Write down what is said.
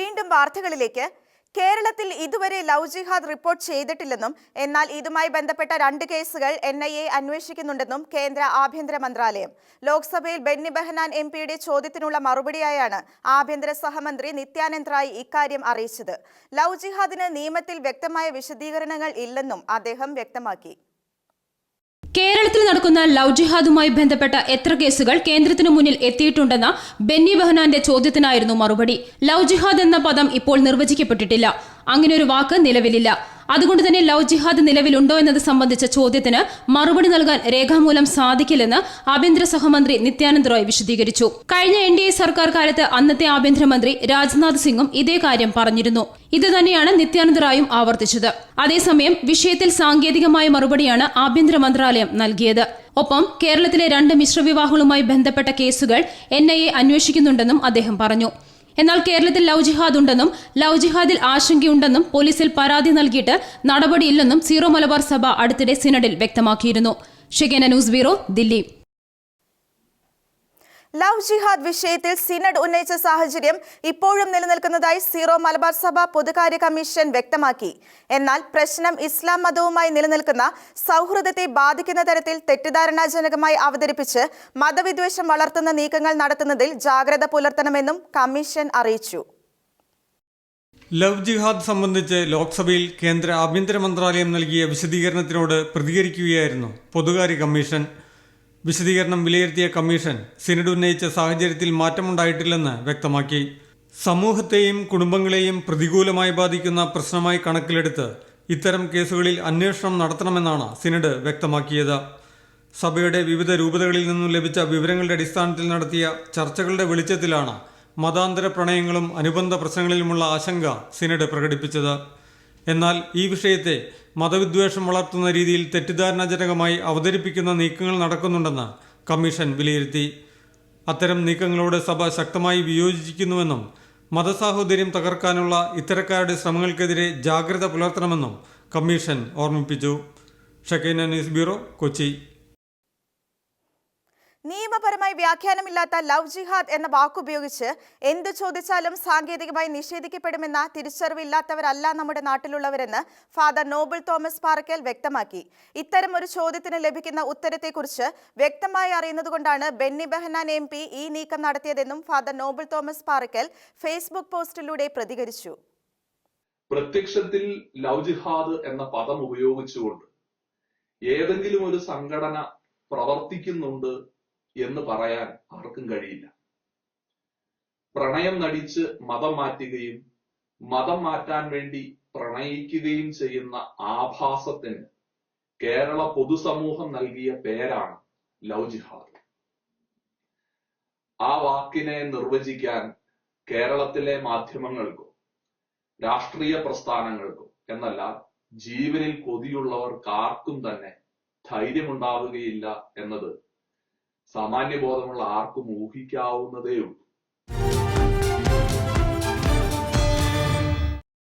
വീണ്ടും വാർത്തകളിലേക്ക്. കേരളത്തിൽ ഇതുവരെ ലവ് ജിഹാദ് റിപ്പോർട്ട് ചെയ്തിട്ടില്ലെന്നും എന്നാൽ ഇതുമായി ബന്ധപ്പെട്ട രണ്ട് കേസുകൾ എൻ ഐ എ അന്വേഷിക്കുന്നുണ്ടെന്നും കേന്ദ്ര ആഭ്യന്തര മന്ത്രാലയം. ലോക്സഭയിൽ ബെന്നി ബെഹനാൻ എം പിയുടെ ചോദ്യത്തിനുള്ള മറുപടിയായാണ് ആഭ്യന്തര സഹമന്ത്രി നിത്യാനന്ദ് റായ് ഇക്കാര്യം അറിയിച്ചത്. ലവ് ജിഹാദിന് നിയമത്തിൽ വ്യക്തമായ വിശദീകരണങ്ങൾ ഇല്ലെന്നും അദ്ദേഹം വ്യക്തമാക്കി. കേരളത്തിൽ നടക്കുന്ന ലവ് ജിഹാദുമായി ബന്ധപ്പെട്ട എത്ര കേസുകൾ കേന്ദ്രത്തിനു മുന്നിൽ എത്തിയിട്ടുണ്ടെന്ന ബെന്നി ബെഹനാന്റെ ചോദ്യത്തിനായിരുന്നു മറുപടി. ലവ് ജിഹാദ് എന്ന പദം ഇപ്പോൾ നിർവചിക്കപ്പെട്ടിട്ടില്ല. അങ്ങനെ ഒരു വാക്ക് നിലവിലില്ല. അതുകൊണ്ട് തന്നെ ലവ് ജിഹാദ് നിലവിലുണ്ടോ എന്നത് സംബന്ധിച്ച ചോദ്യത്തിന് മറുപടി നൽകാൻ രേഖാമൂലം സാധിക്കില്ലെന്ന് ആഭ്യന്തര സഹമന്ത്രി നിത്യാനന്ദ് റോയ് വിശദീകരിച്ചു. കഴിഞ്ഞ എൻ ഡി എ സർക്കാർ കാലത്ത് അന്നത്തെ ആഭ്യന്തരമന്ത്രി രാജ്നാഥ് സിംഗും ഇതേ കാര്യം പറഞ്ഞിരുന്നു. ഇത് തന്നെയാണ് നിത്യാനന്ദ് റായും ആവർത്തിച്ചത്. അതേസമയം വിഷയത്തിൽ സാങ്കേതികമായ മറുപടിയാണ് ആഭ്യന്തര മന്ത്രാലയം നൽകിയത്. ഒപ്പം കേരളത്തിലെ രണ്ട് മിശ്രവിവാഹങ്ങളുമായി ബന്ധപ്പെട്ട കേസുകൾ എൻ ഐ എ അന്വേഷിക്കുന്നുണ്ടെന്നും അദ്ദേഹം പറഞ്ഞു. എന്നാൽ കേരളത്തിൽ ലവ് ജിഹാദ് ഉണ്ടെന്നും ലവ് ജിഹാദിൽ ആശങ്കയുണ്ടെന്നും പോലീസിൽ പരാതി നൽകിയിട്ട് നടപടിയില്ലെന്നും സീറോ മലബാർ സഭ അടുത്തിടെ സിനഡിൽ വ്യക്തമാക്കിയിരുന്നു. Shekinah news bureau Delhi. Love jihad വിഷയത്തിൽ സിനഡ് ഉന്നയിച്ച സാഹചര്യം ഇപ്പോഴും നിലനിൽക്കുന്നതായി സീറോ മലബാർ സഭ പൊതുകാര്യ കമ്മീഷൻ വ്യക്തമാക്കി. എന്നാൽ പ്രശ്നം ഇസ്ലാം മതവുമായി നിലനിൽക്കുന്ന സൗഹൃദത്തെ ബാധിക്കുന്ന തരത്തിൽ തെറ്റിദ്ധാരണാജനകമായി അവതരിപ്പിച്ച് മതവിദ്വേഷം വളർത്തുന്ന നീക്കങ്ങൾ നടത്തുന്നതിൽ ജാഗ്രത പുലർത്തണമെന്നും കമ്മീഷൻ അറിയിച്ചു. ലവ് ജിഹാദ് സംബന്ധിച്ച് ലോക്സഭയിൽ കേന്ദ്ര ആഭ്യന്തര മന്ത്രാലയം നൽകിയ വിശദീകരണത്തിനോട് പ്രതികരിക്കുകയായിരുന്നു പൊതുകാര്യ കമ്മീഷൻ. വിശദീകരണം വിലയിരുത്തിയ കമ്മീഷൻ സിനഡ് ഉന്നയിച്ച സാഹചര്യത്തിൽ മാറ്റമുണ്ടായിട്ടില്ലെന്ന് വ്യക്തമാക്കി. സമൂഹത്തെയും കുടുംബങ്ങളെയും പ്രതികൂലമായി ബാധിക്കുന്ന പ്രശ്നമായി കണക്കിലെടുത്ത് ഇത്തരം കേസുകളിൽ അന്വേഷണം നടത്തണമെന്നാണ് സിനഡ് വ്യക്തമാക്കിയത്. സഭയുടെ വിവിധ രൂപതകളിൽ നിന്നും ലഭിച്ച വിവരങ്ങളുടെ അടിസ്ഥാനത്തിൽ നടത്തിയ ചർച്ചകളുടെ വെളിച്ചത്തിലാണ് മതാന്തര പ്രണയങ്ങളും അനുബന്ധ പ്രശ്നങ്ങളിലുമുള്ള ആശങ്ക സിനഡ് പ്രകടിപ്പിച്ചത്. എന്നാൽ ഈ വിഷയത്തെ മതവിദ്വേഷം വളർത്തുന്ന രീതിയിൽ തെറ്റിദ്ധാരണാജനകമായി അവതരിപ്പിക്കുന്ന നീക്കങ്ങൾ നടക്കുന്നുണ്ടെന്ന് കമ്മീഷൻ വിലയിരുത്തി. അത്തരം നീക്കങ്ങളോട് സഭ ശക്തമായി വിയോജിക്കുന്നുവെന്നും മതസാഹോദര്യം തകർക്കാനുള്ള ഇത്തരക്കാരുടെ ശ്രമങ്ങൾക്കെതിരെ ജാഗ്രത പുലർത്തണമെന്നും കമ്മീഷൻ ഓർമ്മിപ്പിച്ചു. Shekinah news bureau Kochi. നിയമപരമായി വ്യാഖ്യാനമില്ലാത്ത ലവ് ജിഹാദ് എന്ന വാക്കുപയോഗിച്ച് എന്ത് ചോദിച്ചാലും സാങ്കേതികമായി നിഷേധിക്കപ്പെടുമെന്ന തിരിച്ചറിവില്ലാത്തവരല്ല നമ്മുടെ നാട്ടിലുള്ളവരെന്ന് ഫാദർ നോബിൾ തോമസ് പാറക്കൽ വ്യക്തമാക്കി. ഇത്തരം ഒരു ചോദ്യത്തിന് ലഭിക്കുന്ന ഉത്തരത്തെക്കുറിച്ച് വ്യക്തമായി അറിയുന്നതുകൊണ്ടാണ് ബെന്നി ബെഹനാൻ എം ഈ നീക്കം നടത്തിയതെന്നും ഫാദർ നോബിൾ തോമസ് പാറക്കൽ ഫേസ്ബുക്ക് പോസ്റ്റിലൂടെ പ്രതികരിച്ചു. പ്രത്യക്ഷത്തിൽ ലവ് ജിഹാദ് എന്ന പദം ഉപയോഗിച്ചുകൊണ്ട് ഏതെങ്കിലും ഒരു സംഘടന പ്രവർത്തിക്കുന്നുണ്ട് എന്ന് പറയാൻ ആർക്കും കഴിയില്ല. പ്രണയം നടിച്ച് മതം മാറ്റുകയും മതം മാറ്റാൻ വേണ്ടി പ്രണയിക്കുകയും ചെയ്യുന്ന ആഭാസത്തിന് കേരള പൊതുസമൂഹം നൽകിയ പേരാണ് ലവ് ജിഹാദ്. ആ വാക്കിനെ നിർവചിക്കാൻ കേരളത്തിലെ മാധ്യമങ്ങൾക്കും രാഷ്ട്രീയ പ്രസ്ഥാനങ്ങൾക്കും എന്നല്ല ജീവനിൽ കൊതിയുള്ളവർക്കാർക്കും തന്നെ ധൈര്യമുണ്ടാവുകയില്ല എന്നത് സാമാന്യബോധമുള്ള ആർക്കും ഊഹിക്കാവുന്നതേ ഉള്ളൂ.